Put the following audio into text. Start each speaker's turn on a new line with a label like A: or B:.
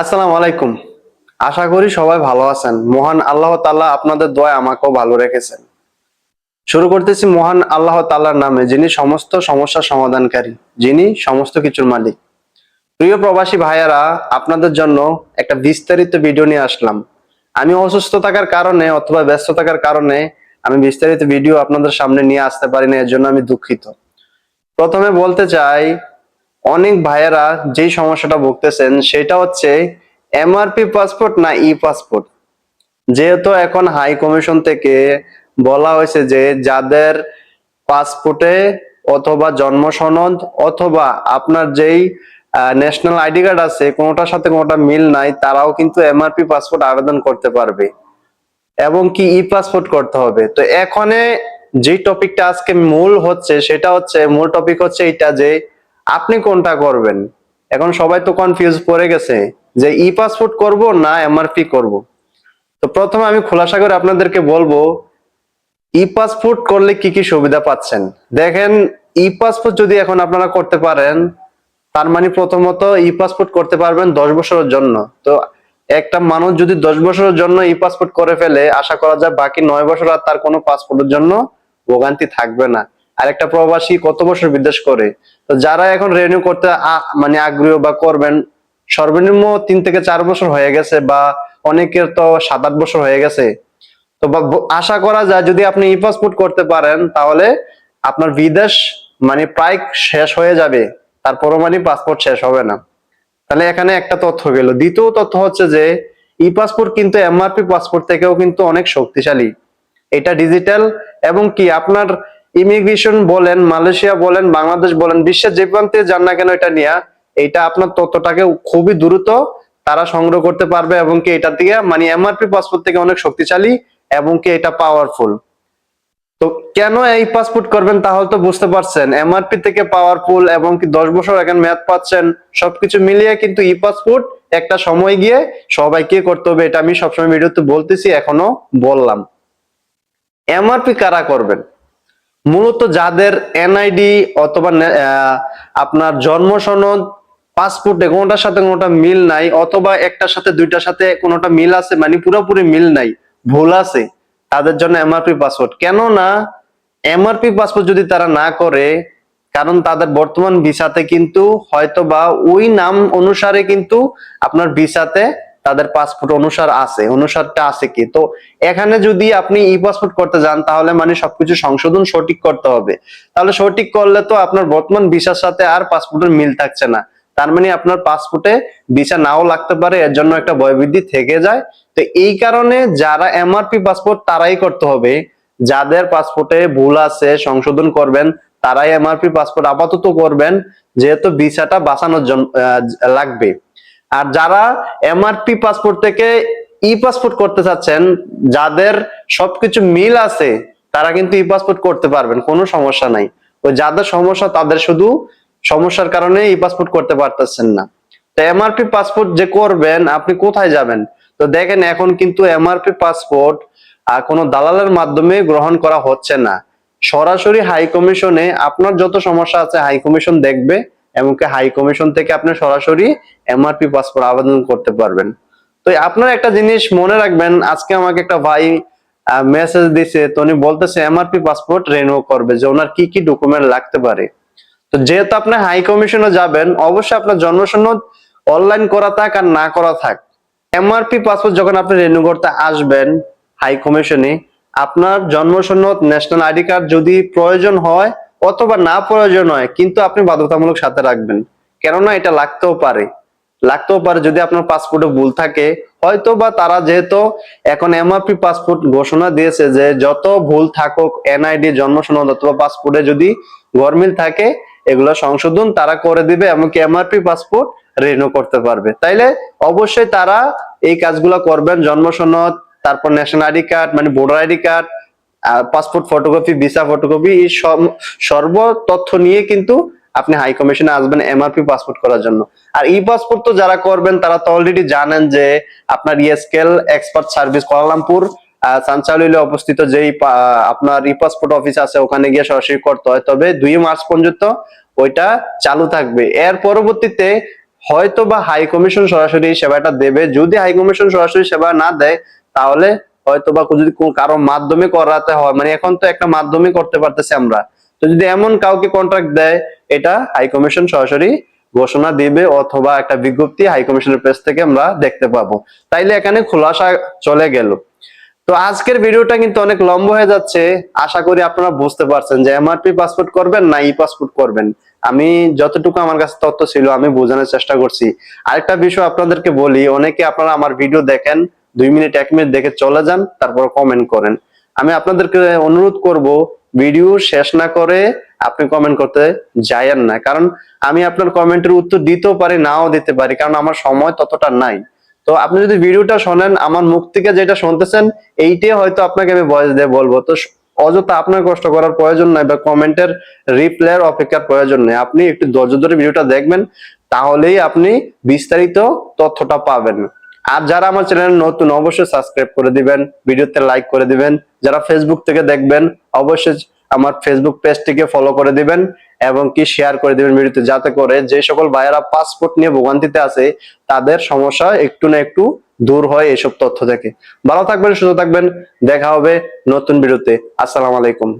A: আসসালামু আলাইকুম। আশা করি সবাই ভালো আছেন। মহান আল্লাহ তাআলা আপনাদের দোয়া আমাকেও ভালো রেখেছেন। শুরু করতেছি মহান আল্লাহ তাআলার নামে, যিনি সমস্ত সমস্যার সমাধানকারী, যিনি সমস্ত কিছুর মালিক। প্রিয় প্রবাসী ভাইয়ারা, আপনাদের জন্য একটা বিস্তারিত ভিডিও নিয়ে আসলাম। আমি অসুস্থ থাকার কারণে অথবা ব্যস্ত থাকার কারণে আমি বিস্তারিত ভিডিও আপনাদের সামনে নিয়ে আসতে পারি না এর জন্য আমি দুঃখিত। প্রথমে বলতে চাই অনেক ভাইয়েরা যেই সমস্যাটা ভুগতেছেন, সেটা হচ্ছে এমআরপি পাসপোর্ট না ই পাসপোর্ট যেহেতু এখন হাই কমিশন থেকে বলা হয়েছে যে যাদের পাসপোর্টে অথবা জন্ম সনদ অথবা আপনার যেই ন্যাশনাল আইডি কার্ড আছে, কোনোটার সাথে কোনোটা মিল নাই, তারাও কিন্তু এমআরপি পাসপোর্ট আবেদন করতে পারবে এবং কি ই পাসপোর্ট করতে হবে। তো এখানে যে টপিকটা আজকে মূল হচ্ছে, সেটা হচ্ছে, মূল টপিক হচ্ছে এটা যে আপনি কোনটা করবেন? এখন সবাই তো কনফিউজ পড়ে গেছে যে ই পাসপোর্ট করব না এমআরপি করব। তো প্রথমে আমি খোলাসা করে আপনাদেরকে বলব, ই পাসপোর্ট করলে কি কি সুবিধা পাচ্ছেন? দেখেন, ই পাসপোর্ট যদি এখন আপনারা করতে পারেন, তার মানে প্রথমত ই পাসপোর্ট করতে পারবেন দশ বছরের জন্য। তো একটা মানুষ যদি দশ বছরের জন্য ই পাসপোর্ট করে ফেলে, আশা করা যায় বাকি নয় বছর আর তার কোনো পাসপোর্টের জন্য ভোগান্তি থাকবে না। আর একটা প্রবাসী কত বছর বিদেশ করে? তো যারা এখন রেনিউ করতে মানে আগ্রহ বা করবেন, সর্বনিম্ন তিন থেকে চার বছর হয়ে গেছে বা অনেকের তো সাত আট বছর হয়ে গেছে। তো আশা করা যায় যদি আপনি ই পাসপোর্ট করতে পারেন, তাহলে আপনার বিদেশ মানে প্রায় শেষ হয়ে যাবে তারপরও মানে পাসপোর্ট শেষ হবে না। তাহলে এখানে একটা তথ্য গেল। দ্বিতীয় তথ্য হচ্ছে যে, ই পাসপোর্ট কিন্তু এমআরপি পাসপোর্ট থেকেও কিন্তু অনেক শক্তিশালী। এটা ডিজিটাল এবং কি আপনার ইমিগ্রেশন বলেন, মালয়েশিয়া বলেন, বাংলাদেশ বলেন, বিশ্বের যে প্রান্তে যান না কেন এটা নিয়ে এটা আপনার তথ্যটাকে খুবই দ্রুত তারা সংগ্রহ করতে পারবে এবং কি এটা থেকে মানে এমআরপি পাসপোর্ট থেকে অনেক শক্তিশালী এবং কি এটা পাওয়ারফুল তো কেন এই পাসপোর্ট করবেন তাহলে তো বুঝতে পারছেন, এমআরপি থেকে পাওয়ারফুল এবং কি দশ বছর এখন মেয়াদ পাচ্ছেন, সবকিছু মিলিয়ে কিন্তু ই পাসপোর্ট একটা সময় গিয়ে সবাইকে করতে হবে, এটা আমি সবসময় ভিডিওতে বলতেছি, এখনও বললাম। এমআরপি কারা করবেন? মূলত যাদের এনআইডি অথবা আপনার জন্ম সনদ পাসপোর্টে কোনোটার সাথে কোনোটা মিল নাই, অথবা একটার সাথে দুইটার সাথে কোনোটা মিল আছে মানে পুরোপুরি মিল নাই, ভুল আছে, তাদের জন্য এমআরপি পাসপোর্ট কেন না এমআরপি পাসপোর্ট যদি তারা না করে, কারণ তাদের বর্তমান ভিসাতে কিন্তু হয়তো বা ওই নাম অনুসারে কিন্তু আপনার ভিসাতে তাদের পাসপোর্ট অনুসার আছে, অনুসারটা আছে কি? তো এখানে যদি আপনি ই পাসপোর্ট করতে যান, তাহলে মানে সবকিছু সংশোধন সঠিক করতে হবে। তাহলে সঠিক করলে তো আপনার বর্তমান ভিসার সাথে আর পাসপোর্টের মিল থাকছে না। তার মানে আপনার পাসপোর্টে ভিসা নাও লাগতে পারে, এর জন্য একটা ভয়বৃদ্ধি থেকে যায়। তো এই কারণে যারা এমআরপি পাসপোর্ট তারাই করতে হবে। যাদের পাসপোর্টে ভুল আছে, সংশোধন করবেন, তারাই এমআরপি পাসপোর্ট আপাতত করবেন, যেহেতু ভিসাটা বাঁচানোর জন্য লাগবে। আর যারা এমআরপি পাসপোর্ট থেকে ই পাসপোর্ট করতে চাচ্ছেন, যাদের সবকিছু মিল আছে, তারা কিন্তু ই পাসপোর্ট করতে পারবেন, কোনো সমস্যা নাই। ওই যাদের সমস্যা, তাদের শুধু সমস্যার কারণে ই পাসপোর্ট করতে পারতেছেন না। তো এমআরপি পাসপোর্ট যে করবেন, আপনি কোথায় যাবেন? তো দেখেন, এখন কিন্তু এমআরপি পাসপোর্ট আর কোনো দালালের মাধ্যমে গ্রহণ করা হচ্ছে না। সরাসরি হাই কমিশনে আপনার যত সমস্যা আছে, হাই কমিশন দেখবে। এমনকি হাই কমিশন থেকে আপনি সরাসরি এমআরপি পাসপোর্ট আবেদন করতে পারবেন। তো আপনার একটা জিনিস মনে রাখবেন, আজকে আমাকে একটা ভাই মেসেজ দিছে, তো উনি বলতেছে এমআরপি পাসপোর্ট রেনিউ করবে, যে ওনার কি কি ডকুমেন্ট লাগতে পারে। তো যেহেতু আপনি হাই কমিশনে যাবেন, অবশ্যই আপনার জন্ম সনদ অনলাইন করা থাক আর না করা থাক। এমআরপি পাসপোর্ট যখন আপনি রেনিউ করতে আসবেন হাই কমিশনে আপনার জন্ম সনদ ন্যাশনাল আইডি কার্ড যদি প্রয়োজন হয় অথবা না প্রয়োজন হয়, কিন্তু আপনি বাধ্যতামূলক সাথে রাখবেন। কেননা এটা লাগতেও পারে। লাগতেও পারে যদি আপনার পাসপোর্টে ভুল থাকে। হয়তো বা তারা যেহেতু এখন এমআরপি পাসপোর্ট ঘোষণা দিয়েছে যে যত ভুল থাকুক এনআইডি জন্ম সনদ অথবা পাসপোর্টে যদি গরমিল থাকে, এগুলো সংশোধন তারা করে দিবে এমনকি এমআরপি পাসপোর্ট রিনিউ করতে পারবে। তাইলে অবশ্যই তারা এই কাজগুলো করবেন, জন্ম সনদ, তারপর ন্যাশনাল আইডি কার্ড মানে voter ID card passport photocopy visa photocopy সর্ব তথ্য নিয়ে কিন্তু আপনি হাই কমিশনে আসবেন এমআরপি পাসপোর্ট করার জন্য। আর ই পাসপোর্ট তো যারা করবেন, তারা তো অলরেডি জানেন যে আপনার ইএসকেল এক্সপার্ট সার্ভিস কোয়ালালামপুর অবস্থিত যেই আপনার ই পাসপোর্ট অফিস আছে, ওখানে গিয়ে সরাসরি করতে হয়। তবে দুই মার্চ পর্যন্ত ওইটা চালু থাকবে। এর পরবর্তীতে হয়তো বা হাই কমিশন সরাসরি সেবাটা দেবে। যদি হাই কমিশন সরাসরি সেবা না দেয়, তাহলে হয়তো বা যদি কারও মাধ্যমে করাতে হয় মানে এখন তো একটা মাধ্যমে করতে পারতেছি আমরা। তো যদি এমন কাউকে কন্ট্রাক্ট দেয়, এটা হাই কমিশন সরাসরি ঘোষণা দিবে অথবা একটা বিজ্ঞপ্তি হাই কমিশনের পেজ থেকে আমরা দেখতে পাবো। তাইলে এখানে খোলাসা চলে গেল। তো আজকের ভিডিওটা কিন্তু অনেক লম্বা হয়ে যাচ্ছে। আশা করি আপনারা বুঝতে পারছেন যে এমআরপি পাসপোর্ট করবেন না ই পাসপোর্ট করবেন। আমি যতটুকু আমার কাছে তথ্য ছিল, আমি বোঝানোর চেষ্টা করছি। আরেকটা বিষয় আপনাদেরকে বলি, অনেকে আপনারা আমার ভিডিও দেখেন দুই মিনিট, এক মিনিট দেখে চলে যান, তারপর কমেন্ট করেন। আমি আপনাদেরকে অনুরোধ করব ভিডিও শেষ না করে আপনি কমেন্ট করতে যায়েন না। কারণ আমি আপনার কমেন্টের উত্তর দিতেও পারি, নাও দিতে পারি, কারণ আমার সময় ততটা নাই। তো আপনি যদি ভিডিওটা শোনেন, আমার মুখ থেকে যেটা শুনতেছেন, এইটাই হয়তো আপনাকে আমি ভয়েস দিয়ে বলব। তো অযথা আপনার কষ্ট করার প্রয়োজন নাই বা কমেন্টের রিপ্লাইয়ের অপেক্ষার প্রয়োজন নেই। আপনি একটু ধৈর্য ধরে ভিডিওটা দেখবেন, তাহলেই আপনি বিস্তারিত তথ্যটা পাবেন। আর যারা আমার চ্যানেল নতুন, অবশ্যই সাবস্ক্রাইব করে দিবেন, ভিডিওতে লাইক করে দিবেন। যারা ফেসবুক থেকে দেখবেন, অবশ্যই আমার ফেসবুক পেজটিকে ফলো করে দিবেন এবং কি শেয়ার করে দিবেন ভিডিওতে, যাতে করে যে সকল ভাইয়েরা পাসপোর্ট নিয়ে ভোগান্তিতে আছে, তাদের সমস্যা একটু না একটু দূর হয় এসব তথ্য থেকে। ভালো থাকবেন, সুস্থ থাকবেন। দেখা হবে নতুন ভিডিওতে। আসসালামু আলাইকুম।